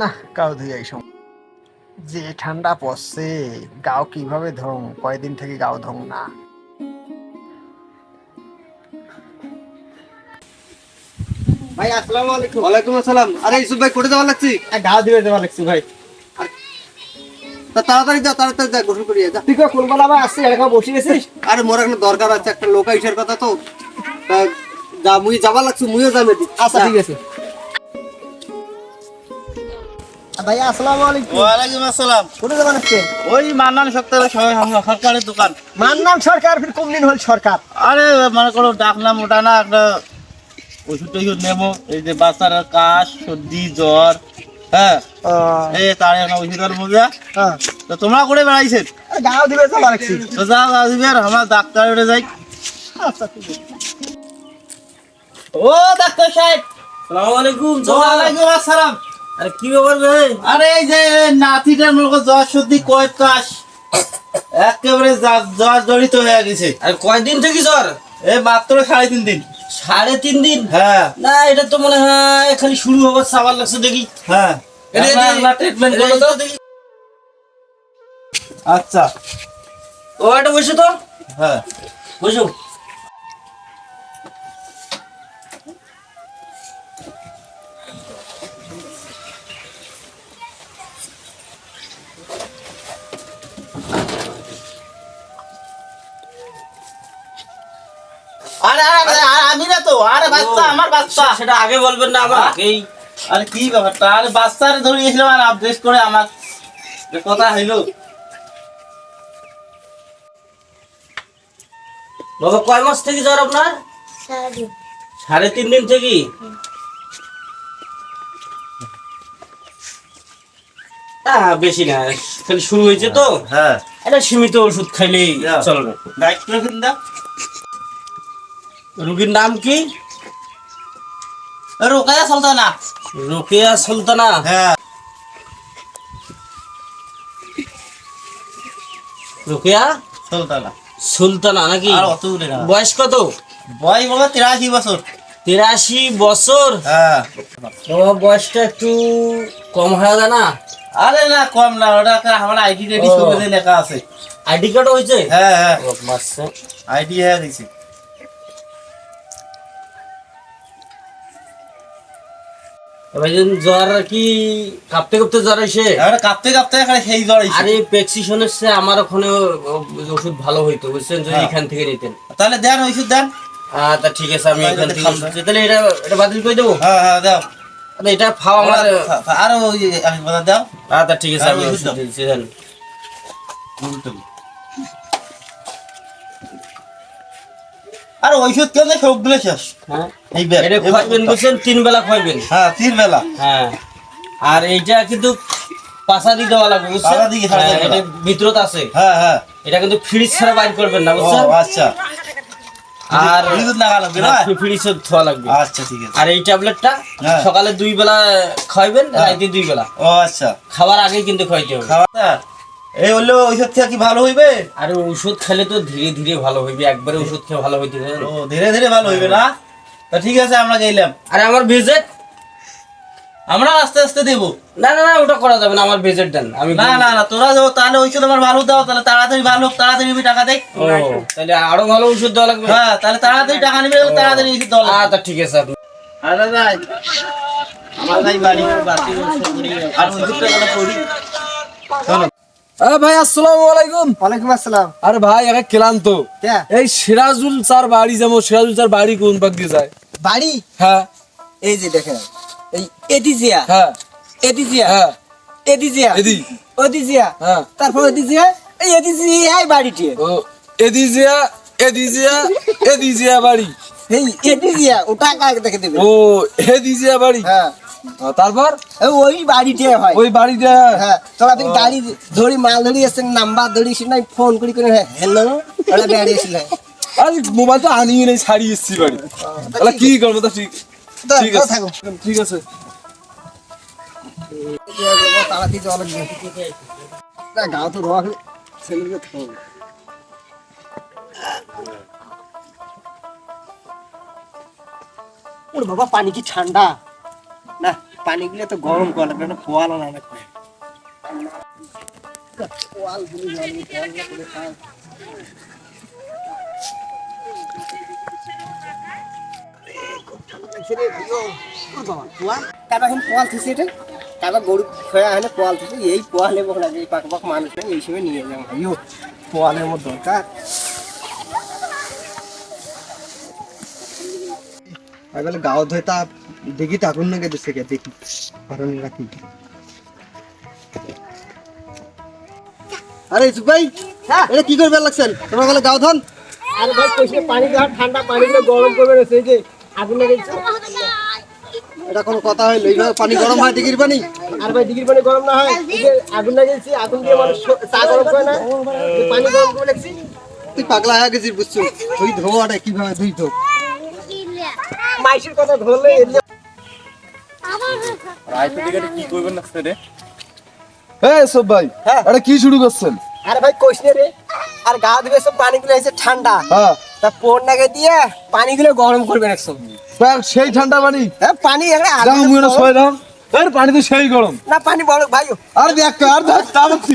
না গাও ধুই এই সময় যে ঠান্ডা পড়ছে গাও কীভাবে ধং কয়দিন থেকে গাও ধং না। ভাই আসসালামু আলাইকুম। ওয়ালাইকুম আসসালাম। আরে ইসুফ ভাই কোটে যাওয়া লাগছি? গাও ধুয়ে দেওয়া লাগছে ভাই। তা তাড়াতাড়ি যা তাড়াতাড়ি যা গোসল করিয়ে যা। তুই কোন বেলা আবার আসছিস? এরকম বসে গেছিস? আরে মোর এখন দরকার আছে একটা লোক আইসার কথা তো। তা যা মুই যাবার লাগছে মুইও যাবে আচ্ছা ঠিক আছে। ভাই আসসালামু আলাইকুম। ওয়ালাইকুম আসসালাম। কোন যাবেন আজকে? ওই মান্নান সপ্তাহে সরকারের দোকান। মান্নান সরকার ফির কোন হল সরকার? আরে মনে করো ডাকলাম ওটা না একটা ওষুধ টষুধ নেব। এই যে বাচ্চার কাশ সর্দি জ্বর হ্যাঁ? এই তার একটা ওষুধ আর মজা হ্যাঁ তো তোমরা করে বেড়াইছেন গাও দিবে তো লাগছি তো যাও আসবে আর আমার ডাক্তার উঠে যাই। আচ্ছা ঠিক আছে। ও ডাক্তার সাহেব। সালামু আলাইকুম আসসালাম। আরে কি ব্যাপার ভাই আরে এই যে নাতিটার মনে জ্বর সর্দি কয়েক কাশ একেবারে জ্বর জড়িত হয়ে গেছে। আর কয়দিন থেকে জ্বর? এই মাত্র সাড়ে তিন দিন। সাড়ে তিন দিন? হ্যাঁ। না এটা তো মনে হয় খালি শুরু হবার সাবার লাগছে দেখি। হ্যাঁ। আচ্ছা। ও এটা বসে তো। হ্যাঁ। বসো। আমি না তো আরে বাচ্চা আমার বাচ্চা। সেটা আগে বলবেন না আমার আরে কি ব্যাপারটা? আরে বাচ্চারে ধরে আর আপডেট করে আমার কথা হইল। বাবা কয় মাস থেকে জ্বর আপনার? সাড়ে তিন দিন থেকে? বেশি না খালি শুরু হয়েছে তো। হ্যাঁ। এটা সীমিত ওষুধ খাইলেই চলবে। দাও রুগীর নাম কি? রোকায়া চলতো না রোকেয়া সুলতানা। হ্যাঁ। রোকেয়া চলতো না সুলতানা নাকি? আর অত উঠে না। বয়স কত? বয়স বলো তিরাশি বছর। তিরাশি বছর? হ্যাঁ। তোমার বয়সটা একটু কম হয়ে যায় না? আরে না কম না। ওটা আমার আইডি রেডি। ছবিতে লেখা আছে। আইডি কার্ড হয়েছে? হ্যাঁ হ্যাঁ। আইডি হ্যাঁ দিছি এবার জ্বর কি কাঁপতে কাঁপতে জ্বর এসে কাঁপতে কাঁপতে এখানে সেই জ্বর। আরে প্রেসক্রিপশনের সে আমার ওখানে ওষুধ ভালো হইতো বুঝছেন যদি হ্যাঁ। এখান থেকে নিতেন তাহলে দেন ওষুধ দেন আহ, তা ঠিক আছে আমি এখান তো থেকে। তাহলে এটা এটা বাতিল করে দেবো হ্যাঁ হ্যাঁ দাও আরে এটা খাওয়া আমার আরও ওই দাও আচ্ছা ঠিক আছে আর আমি ওষুধ। দিচ্ছি দেন। আর নেই সবগুলো শেষ। হ্যাঁ। এই এটা খাইবেন বুঝছেন তিন বেলা খাইবেন হ্যাঁ তিন বেলা। হ্যাঁ। আর এইটা কিন্তু দেওয়া লাগবে বুঝছেন? খাওয়া হ্যাঁ, ভিতরত আছে। হ্যাঁ হ্যাঁ। এটা কিন্তু ফ্রিজ ছাড়া বাইর করবেন না বুঝছেন? আচ্ছা। আর লাগবে লাগবে। আচ্ছা ঠিক আছে। আর এই ট্যাবলেটটা হ্যাঁ। সকালে দুই বেলা খাইবেন। রাইতে দুই বেলা। ও আচ্ছা। খাওয়ার আগে কিন্তু খাইতে হবে। খাওয়া এই হলো ঔষধ থেকে কি ভালো হইবে? আর ওষুধ খেলে তো ধীরে ধীরে ভালো হইবে একবারে ওষুধ খেয়ে ভালো হইতে ও ধীরে ধীরে ভালো হইবে না? তা ঠিক আছে আমরা গেলাম আরে আমার ভিজিট? আমরা আস্তে আস্তে দেবো। না না না ওটা করা যাবে না আমার ভিজিট দেন আমি না না না তোরা যাও তাহলে ঔষধ আমার ভালো দাও তাহলে তাড়াতাড়ি ভালো হোক তাড়াতাড়ি আমি টাকা দেই ও তাহলে আরও ভালো ওষুধ দেওয়া লাগবে? হ্যাঁ তাহলে তাড়াতাড়ি টাকা নিবে তাড়াতাড়ি ওষুধ দাও আচ্ছা ঠিক আছে আপনি আরে যাই আমার যাই বাড়ি বাড়ি আর ওষুধটা গেলে পড়ি। চলো। ভাই আসসালামু আলাইকুম। ওয়ালাইকুম আসসালাম। আরে ভাই একা ক্লান্ত। এই সিরাজুল স্যার বাড়ি যেমন সিরাজুল স্যার বাড়ি কোন পাক দিয়ে যায়? বাড়ি? হ্যাঁ। এই যে দেখেন এই এডিজিয়া হ্যাঁ। এডিজিয়া হ্যাঁ। এডিজিয়া হ্যাঁ। তারপর এডিজিয়া এই এডিজিয়াই বাড়িটি। ও এদিজিয়া এদিজিয়া এদিজিয়া বাড়ি। এই এডিজিয়া ওটা কাকে দেখে দেবে? ও বাড়ি? হ্যাঁ। তারপর? ওই বাড়িতে হয়। ওই বাড়িটা হ্যাঁ। তোরা তুমি গাড়ি ধরি মাল ধরি এসে নাম্বার ধরি সে নাই ফোন করি করে হ্যালো ওরা বেড়ে এসেছিল আরে মোবাইল তো আনিয়ে নেই ছাড়ি এসছি বাড়ি। তাহলে কি করব তো ঠিক ঠিক আছে। ঠিক আছে। তাড়াতাড়ি যাওয়া গাও তো রোয়া ছেলেকে থাকো ওর বাবা পানি কি ঠান্ডা? পানিগুলো তো গরম করা লাগবে না পোয়াল না তারপর এখন পোয়াল হয় না পোয়াল থুসি এই পাক না এই সময় নিয়ে বলে গাও ধুয়ে তা দেখি তো আগুন নাকি দিচ্ছে কে? দেখি। কারণ রাখি আরে ইসুফ ভাই এটা কি করবে লাগছেন? তোমার বলে গাও ধন। আরে ভাই কইছে পানি দেওয়া ঠান্ডা পানি দিয়ে গরম করবে না সেই যে আগুন লেগে এটা কোনো কথা হইল এইভাবে পানি গরম হয় দিঘির পানি? আর ভাই ডিগ্রি পানি গরম না হয় এই যে আগুন লাগিয়েছি আগুন দিয়ে মানুষ চা গরম করে না। পানি গরম করে লাগছি তুই পাগলা হয়ে গেছিস বুঝছ? তুই ধোয়াটা কীভাবে তুই ধো মাইসের কথা ধরলে এর যে- কি করবেন না রে হ্যাঁ সব ভাই। কি শুরু করছেন? আরে ভাই কইস রে। আর গা ধুয়ে সব পানিগুলো এসে ঠান্ডা। হ্যাঁ। তা দিয়ে পানিগুলো গরম সেই ঠান্ডা পানি? হ্যাঁ পানি একটা যাও মুই না সয় দাও। এর পানি তো সেই গরম। না পানি বড় ভাই। আর দেখ আর দেখ তা বলছি।